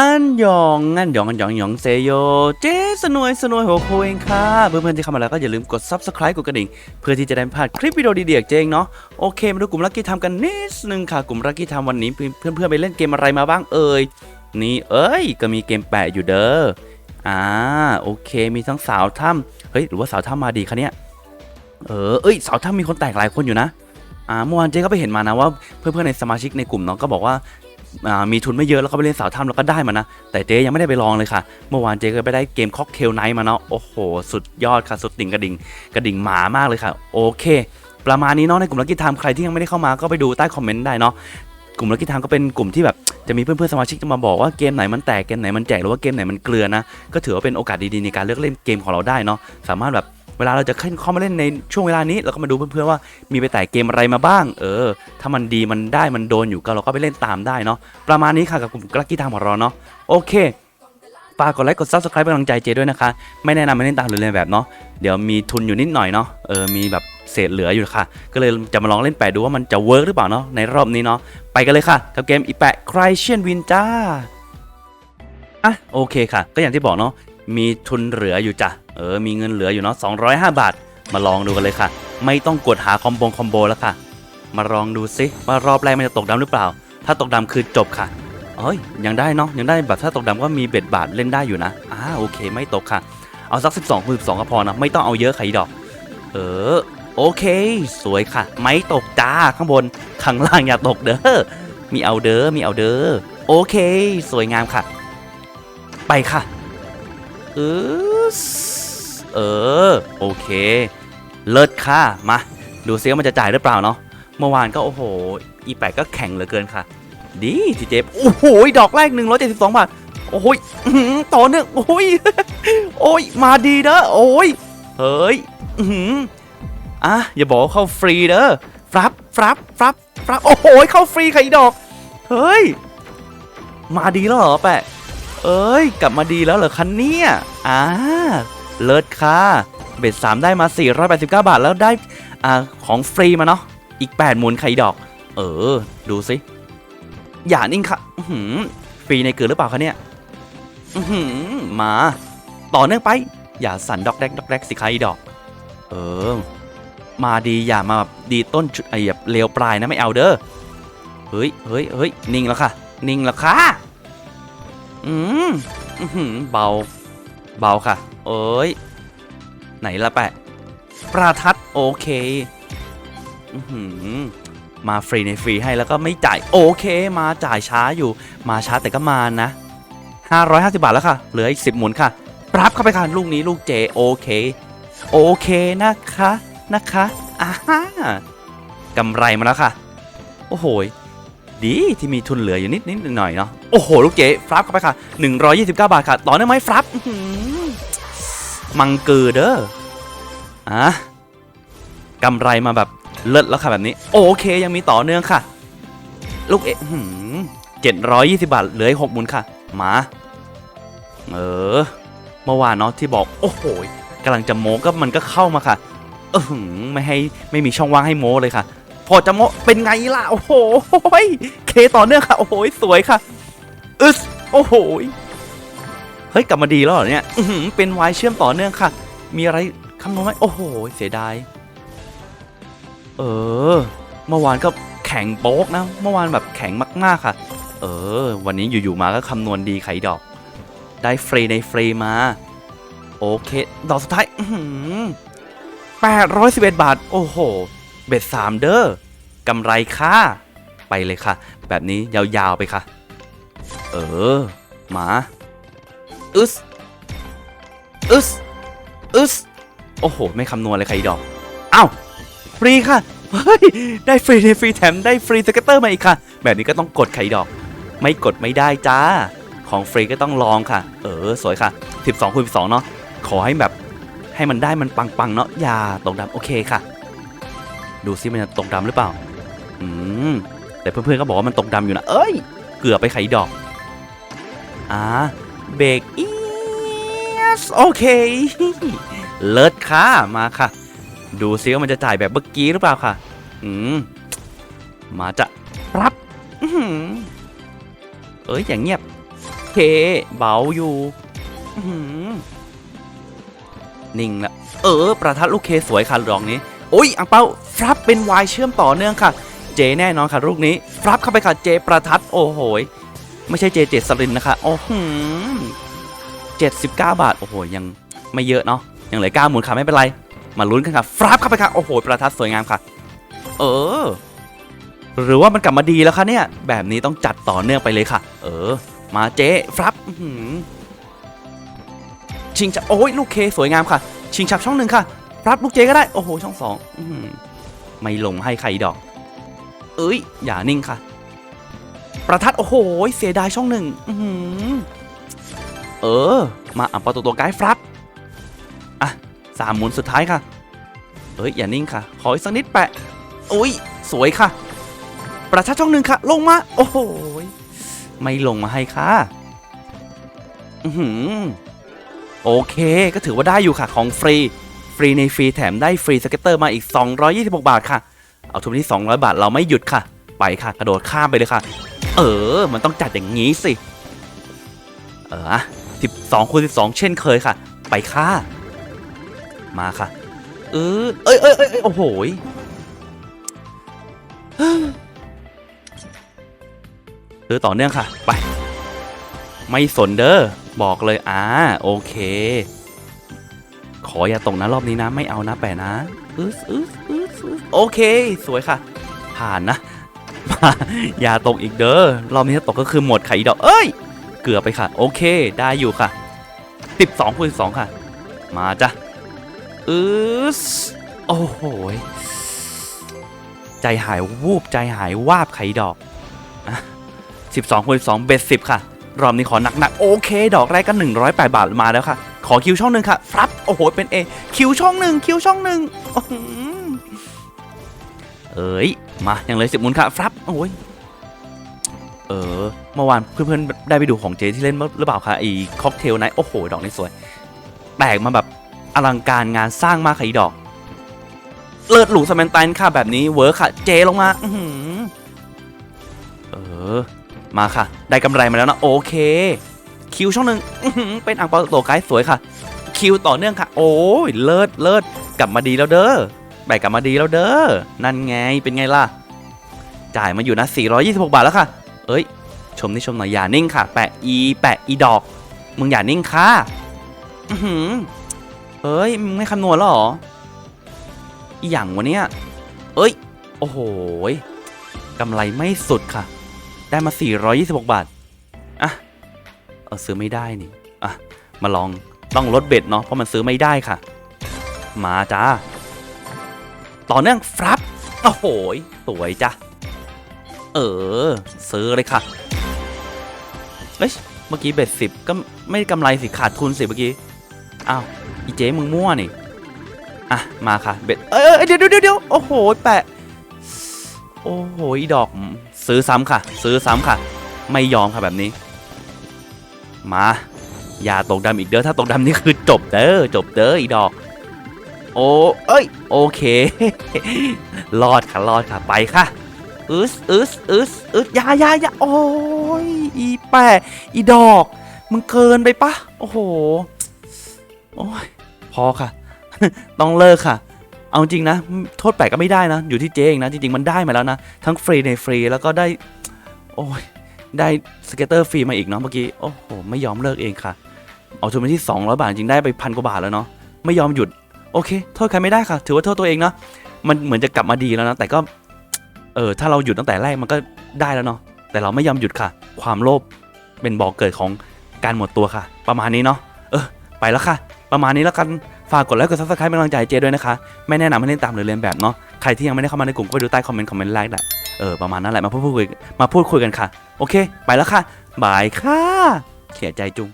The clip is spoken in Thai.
อันยองอันยองอันยองยองเซโย เจ๊สนวยสนวยหัวโคเองค่ะ เพื่อนๆที่เข้ามาแล้วก็อย่าลืมกด subscribe กดกระดิ่ง เพื่อที่จะได้ไม่พลาดคลิปวิดีโอดีๆจากเจ๊งเนาะโอเค มาดูกลุ่มลักกี้ทำกันนิดนึงค่ะ กลุ่มลักกี้ทำวันนี้เพื่อนๆไปเล่นเกมอะไรมาบ้างเอ่ยนี่เอ้ย ก็มีเกมแปะอยู่เด้ออ่าโอเค มีทั้งสาวถ้ำเฮ้ยหรือว่าสาวถ้ำมาดีคะเนี่ยเออเอ้ยสาวถ้ำมีคนแตกหลายคนอยู่นะอ่าเมื่อวานเจ๊ก็ไปเห็นมานะว่าเพื่อนๆในสมาชิกในกลุ่มเนาะก็บอกว่า มีทุนไม่เยอะแล้วก็ไปเล่นสาวถ้ำแล้วก็ได้มานะ แต่เจ๊ยังไม่ได้ไปลองเลยค่ะ เมื่อวานเจ๊ก็ไปได้เกมค็อกเทลไนท์มาเนาะโอ้โห สุดยอดค่ะสุดติ่งกระดิ่งกระดิ่งหมามากเลยค่ะ โอเค ประมาณนี้เนาะในกลุ่มลักกี้ไทม์ใครที่ยังไม่ได้เข้ามาก็ไปดูใต้คอมเมนต์ได้เนาะกลุ่มลักกี้ไทม์ก็เป็นกลุ่มที่แบบจะมีเพื่อนๆสมาชิกจะมาบอกว่าเกมไหนมันแตกเกมไหนมันแจกหรือว่าเกมไหนมันเกลือนะก็ถือว่าเป็นโอกาสดีๆในการเลือกเล่นเกมของเราได้เนาะสามารถแบบ เวลาเราจะขึ้นเข้ามาเล่นในช่วงเวลานี้เราก็มาดูเพื่อนๆว่ามีไปแตกเกมอะไรมาบ้าง เออ ถ้ามันดีมันได้มันโดนอยู่ก็เราก็ไปเล่นตามได้เนาะประมาณนี้ค่ะกับกลุ่มลักกี้ทางของเราเนาะโอเคฝากกดไลค์กด subscribe เป็นกำลังใจเจด้วยนะคะ ไม่แนะนำให้เล่นตามหรือเล่นแบบเนาะเดี๋ยวมีทุนอยู่นิดหน่อยเนาะเออมีแบบเศษเหลืออยู่ค่ะ ก็เลยจะมาลองเล่นแปะดูว่ามันจะเวิร์กหรือเปล่าเนาะในรอบนี้เนาะไปกันเลยค่ะกับเกมอีแปะใครเชียนวินจ้าอะโอเคค่ะ ก็อย่างที่บอกเนาะ มีทุนเหลืออยู่จ้ะ เออ มีเงินเหลืออยู่เนาะ205 บาท มาลองดูกันเลยค่ะ ไม่ต้องกดหาคอมโบคอมโบแล้วค่ะ มาลองดูซิว่ารอบแรกมันจะตกดำหรือเปล่า ถ้าตกดำคือจบค่ะเอ้ย ยังได้เนาะ ยังได้แบบถ้าตกดำก็มีเบ็ดบาทเล่นได้อยู่นะ อ่า โอเค ไม่ตกค่ะ เอาสัก 12คูณ12ก็พอนะ ไม่ต้องเอาเยอะไข่ดอก เออ โอเค สวยค่ะ ไม่ตกจ้า ข้างบน ข้างล่างอย่าตกเด้อ มีเอาเด้อ มีเอาเด้อ โอเค สวยงามค่ะ ไปค่ะ เออเออ โอเค เลิศค่ะ มา ดูซิว่ามันจะจ่ายหรือเปล่าเนาะ เมื่อวานก็โอ้โห อีแปดก็แข็งเหลือเกินค่ะ ดีทีเจโอ้โห ดอกแรก 172 บาท โอ้ยอื้อหือต่อเนื่องโอ้ย โอ้ย มาดีเด้อ โอ้ย เฮ้ยอืมอะ อย่าบอกว่าเข้าฟรีเด้อ ฟรับ ฟรับ ฟรับ ฟรับ โอ้โห เข้าฟรีค่ะอีดอก เฮ้ย มาดีแล้วเหรอแปะ เอ้ย กลับมาดีแล้วเหรอคันเนี่ยอ่าเลิศค่ะเบ็ดสามได้มา 489 บาทแล้วได้อ่าของฟรีมาเนาะอีก 8 หมุนไข่ดอก เออ ดูสิอย่านิ่งค่ะหือฟรีในเกินหรือเปล่าคะเนี่ยหือมา ต่อเนื่องไป อย่าสั่นดอกแดกดอกแดกสิไข่ดอก เออ มาดีอย่ามาดีต้นจุดไอ้แบบเลวปลายนะไม่เอาเด้อเฮ้ยเฮ้ยเฮ้ยนิ่งแล้วค่ะ นิ่งแล้วค่ะ อืมอื้อหือเบา เบาค่ะ เอ้ย ไหนละแปะ ประทัดโอเค อื้อหือมาฟรีในฟรีให้แล้วก็ไม่จ่าย โอเค มาจ่ายช้าอยู่ มาช้าแต่ก็มานะ550 บาทแล้วค่ะ เหลืออีก 10 หมุนค่ะ ปรับเข้าไปค่ะ ลูกนี้ลูกเจ โอเค โอเคนะคะ นะคะอ่าฮะกำไรมาแล้วค่ะ โอ้โห ดีที่มีทุนเหลืออยู่นิดนิดหน่อยเนาะโอ้โห ลูกเจ๊ฟรับเข้าไปค่ะ 129 บาทค่ะ ต่อได้ไหมฟรับมังเกอร์เด้ออะกำไรมาแบบเลิศแล้วค่ะแบบนี้ โอเคยังมีต่อเนื่องค่ะ ลูกเอ๊ะเจ็ดร้อยยี่สิบาทเหลือหกหมุนค่ะ มา เออเมื่อวานเนาะที่บอก โอ้โหกำลังจะโมก็มันก็เข้ามาค่ะเออหือไม่ให้ไม่มีช่องว่างให้โมเลยค่ะ พอจะโมเป็นไงล่ะ โอ้โหเคต่อเนื่องค่ะ โอ้โหสวยค่ะอึสโอ้โหเฮ้ยกลับมาดีแล้วเหรอเนี่ยเป็นวายเชื่อมต่อเนื่องค่ะ มีอะไรคำนวณไหมโอ้โห เสียดาย เออ เมื่อวานก็แข็งโป๊กนะ เมื่อวานแบบแข็งมากๆค่ะ เออ วันนี้อยู่ๆมาก็คำนวณดีไข่ดอก ได้เฟรในเฟรมา โอเค ดอกสุดท้ายอื้อหือ811บาท โอ้โห เบ็ดสามเด้อกำไรค่ะไปเลยค่ะ แบบนี้ยาวๆไปค่ะ เออมาอึสอึสอึสโอ้โห ไม่คำนวณเลยใครดอกเอ้าฟรีค่ะเฮ้ยได้ฟรีในฟรีแถมได้ฟรีสเก็ตเตอร์มาอีกค่ะ แบบนี้ก็ต้องกดไข่ดอก ไม่กดไม่ได้จ้า ของฟรีก็ต้องลองค่ะ เออ สวยค่ะ 12คูณ12 เนาะขอให้แบบให้มันได้มันปังๆเนาะอย่าตกดำโอเคค่ะ ดูซิมันจะตกดำหรือเปล่า อืม แต่เพื่อนๆก็บอกว่ามันตกดำอยู่นะ เอ้ย เกือบไปไขดอก อ่า เบรกอีสโอเค เลิศค่ะ มาค่ะ ดูซิว่ามันจะจ่ายแบบเมื่อกี้หรือเปล่าค่ะ อืม มาจะรับเอ้ย อย่างเงียบเคเบาอยู่นิ่งละ เออ ประทัดลูกเคสวยค่ะดอกนี้ โอ้ยอังเปาฟรับเป็นวายเชื่อมต่อเนื่องค่ะ เจแน่นอนค่ะลูกนี้ฟรับเข้าไปค่ะเจประทัดโอ้โหไม่ใช่เจเจสลินนะคะโอ้โหเจ็ดสิบเก้าบาท โอ้โห ยังไม่เยอะเนาะยังเหลือเก้าหมุนค่ะไม่เป็นไร มาลุ้นกันค่ะฟรับเข้าไปค่ะโอ้โห ประทัดสวยงามค่ะ เออ หรือว่ามันกลับมาดีแล้วคะเนี่ย แบบนี้ต้องจัดต่อเนื่องไปเลยค่ะ เออ มาเจ๊ฟรับหือชิงชับโอ้ยลูกเคสวยงามค่ะ ชิงชับช่องหนึ่งค่ะ รับลูกเจก็ได้ โอ้โห ช่องสองอไม่ลงให้ใครดอก เอ้ย อย่านิ่งค่ะ ประทัด โอ้โห เสียดายช่องหนึ่งอเออ มาอะประตูตัวไกด์ฟรับ อะสามหมุนสุดท้ายค่ะ เอ้ย อย่านิ่งค่ะ ขออีกสักนิดแปะอุ้ย สวยค่ะ ประทัดช่องหนึ่งค่ะ ลงมา โอ้โห ไม่ลงมาให้ค่ะ อือหือโอเค ก็ถือว่าได้อยู่ค่ะ ของฟรี ฟรีในฟรีแถมได้ฟรีสเก็ตเตอร์มาอีก 226 บาทค่ะ เอาทุนที่ 200 บาทเราไม่หยุดค่ะ ไปค่ะ กระโดดข้ามไปเลยค่ะ เออ มันต้องจัดอย่างนี้สิ เออ12คูณ12 เช่นเคยค่ะ ไปค่ะ มาค่ะ เออเอ้ยเอ้ยเอ้ยโอ้โหซื้อต่อเนื่องค่ะ ไป ไม่สนเด้อบอกเลยอ่าโอเค ขออย่าตกนะรอบนี้นะไม่เอานะแปะนะอึสอึสอึสโอเค สวยค่ะ ผ่านนะมาอย่าตกอีกเด้อรอบนี้ถ้าตกก็คือหมดไข่ดอกเอ้ย เกือบไปค่ะ โอเค ได้อยู่ค่ะ12คูณ12ค่ะ มาจ้ะอึสโอ้โหใจหายวูบใจหายวาบไข่ดอก12คูณ2เบ็ด10 ค่ะ รอบนี้ขอหนักๆโอเค ดอกแรกก็ 108 บาทมาแล้วค่ะ ขอคิวช่องหนึ่งค่ะฟรับโอ้โหเป็น A คิวช่องหนึ่งคิวช่องหนึ่งเอ้ยมาอยังเลยสิบมุนค่ะฟรับโอ้ยเออเมื่อวานเพื่อนๆได้ไปดูของเจที่เล่นหรือเปล่าคะไอ้ค็อกเทลไนโอ้โห ดอกนี้สวย แตกมาแบบอลังการงานสร้างมากค่ะอีดอก เลิศหรูสแมนไตน์ค่ะแบบนี้เวิร์คค่ะ เจลงมา อื มาค่ะ ได้กำไรมาแล้วนะ โอเค คิวช่องหนึ่งเป็นอ่างเปาโตไกด์สวยค่ะ คิวต่อเนื่องค่ะ โอ้ยเลิศเลิศกลับมาดีแล้วเด้อแบกกลับมาดีแล้วเด้อนั่นไงเป็นไงล่ะ จ่ายมาอยู่นะ 426 บาทแล้วค่ะ เอ้ย ชมนี่ชมหน่อยอย่านิ่งค่ะ แปะอี แปะอีดอก มึงอย่านิ่งค่ะอื้อหือเฮ้ยมึงไม่คำนวณหรออีหยังวะเนี่ย เอ้ย โอ้โหกำไรไม่สุดค่ะ ได้มา 426 บาท อะ เออซื้อไม่ได้นี่ อะ มาลองต้องลดเบ็ดเนาะเพราะมันซื้อไม่ได้ค่ะ มาจ้า ต่อเนื่องฟรับโอ้โหยสวยจ้ะ เออ ซื้อเลยค่ะ เอ้ย เมื่อกี้เบ็ดสิบก็ไม่กำไรสิขาดทุนสิเมื่อกี้ อ้าว อีเจ๊มึงมั่วนี่ อะ มาค่ะ เบ็ด เอ้ยเอ้ยเดี๋ยวเดี๋ยวเดี๋ยวโอ้โห แปะ โอ้โหอีดอกซื้อซ้ำค่ะ ซื้อซ้ำค่ะ ไม่ยอมค่ะแบบนี้ มาอย่าตกดำอีกเด้อถ้าตกดำนี่คือจบเด้อจบเด้ออีดอก โอ้เอ้ยโอเครอดค่ะรอดค่ะไปค่ะอึสอึสอึสอึสยายายาโอ้ยอีแปะอีดอก มึงเกินไปปะโอ้โหโอ้ยพอค่ะ ต้องเลิกค่ะ เอาจริงนะ โทษแปะก็ไม่ได้นะ อยู่ที่เจเองนะ จริงๆ มันได้มาแล้วนะ ทั้งฟรีในฟรีแล้วก็ได้ โอ้ย ได้สเก็ตเตอร์ฟรีมาอีกเนาะเมื่อกี้ โอ้โห ไม่ยอมเลิกเองค่ะ เอาทุนไปที่ 200 บาทจริงได้ไปพันกว่าบาทแล้วเนาะ ไม่ยอมหยุด โอเค โทษใครไม่ได้ค่ะ ถือว่าโทษตัวเองเนาะ มันเหมือนจะกลับมาดีแล้วนะ แต่ก็ เออ ถ้าเราหยุดตั้งแต่แรกมันก็ได้แล้วเนาะ แต่เราไม่ยอมหยุดค่ะ ความโลภเป็นบ่อกเกิดของการหมดตัวค่ะ ประมาณนี้เนาะ เออ ไปแล้วค่ะ ประมาณนี้แล้วกัน ฝากกดไลค์กดซับสไครป์เป็นกำลังใจให้เจด้วยนะคะ ไม่แนะนำให้เล่นตามหรือเรียนแบบเนาะ ใครที่ยังไม่ได้เข้ามาในกลุ่มก็ไปดูใต้คอมเมนต์คอมเมนต์ไลค์แหละเออประมาณนั้นแหละมาพูดคุยมาพูดคุยกันค่ะ โอเค ไปแล้วค่ะบายค่ะเสียใจจุง